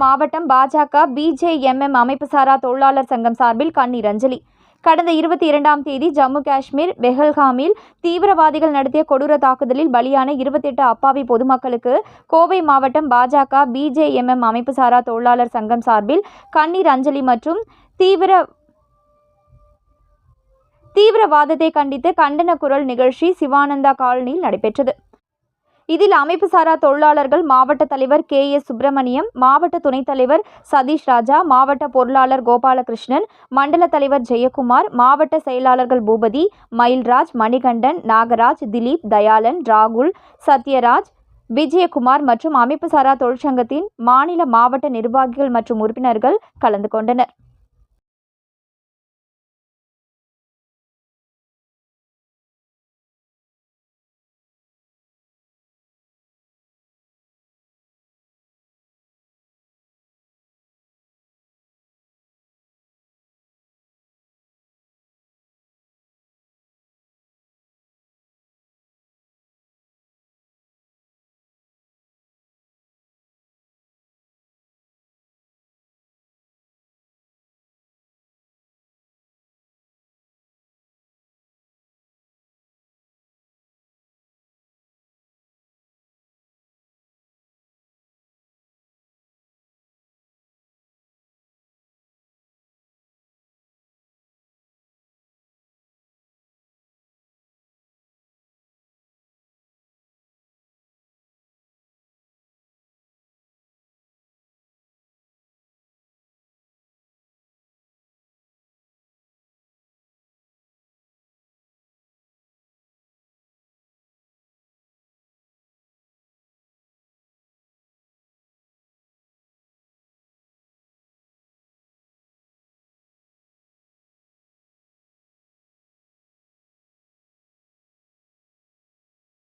மாவட்டம் பாஜக பிஜேஎம்எம் அமைப்பு சாரா தொழிலாளர் சங்கம் சார்பில் கண்ணீர் அஞ்சலி கடந்த இருபத்தி இரண்டாம் தேதி ஜம்மு காஷ்மீர் பெஹல்காமில் தீவிரவாதிகள் நடத்திய கொடூர தாக்குதலில் பலியான இருபத்தெட்டு அப்பாவி பொதுமக்களுக்கு கோவை மாவட்டம் பாஜக பிஜேஎம்எம் அமைப்பு சாரா தொழிலாளர் சங்கம் சார்பில் கண்ணீர் அஞ்சலி மற்றும் தீவிர தீவிரவாதத்தை கண்டித்து கண்டன குரல் நிகழ்ச்சி சிவானந்தா காலனியில் நடைபெற்றது. இதில் அமைப்பு சாரா தொழிலாளர்கள் மாவட்ட தலைவர் கே எஸ் சுப்பிரமணியம் மாவட்ட துணைத் தலைவர் சதீஷ் ராஜா மாவட்ட பொருளாளர் கோபாலகிருஷ்ணன் மண்டல தலைவர் ஜெயக்குமார் மாவட்ட செயலாளர்கள் பூபதி மயில்ராஜ் மணிகண்டன் நாகராஜ் திலீப் தயாளன் ராகுல் சத்யராஜ் விஜயகுமார் மற்றும் அமைப்பு சாரா தொழிற்சங்கத்தின் மாநில மாவட்ட நிர்வாகிகள் மற்றும் உறுப்பினர்கள் கலந்து கொண்டனர்.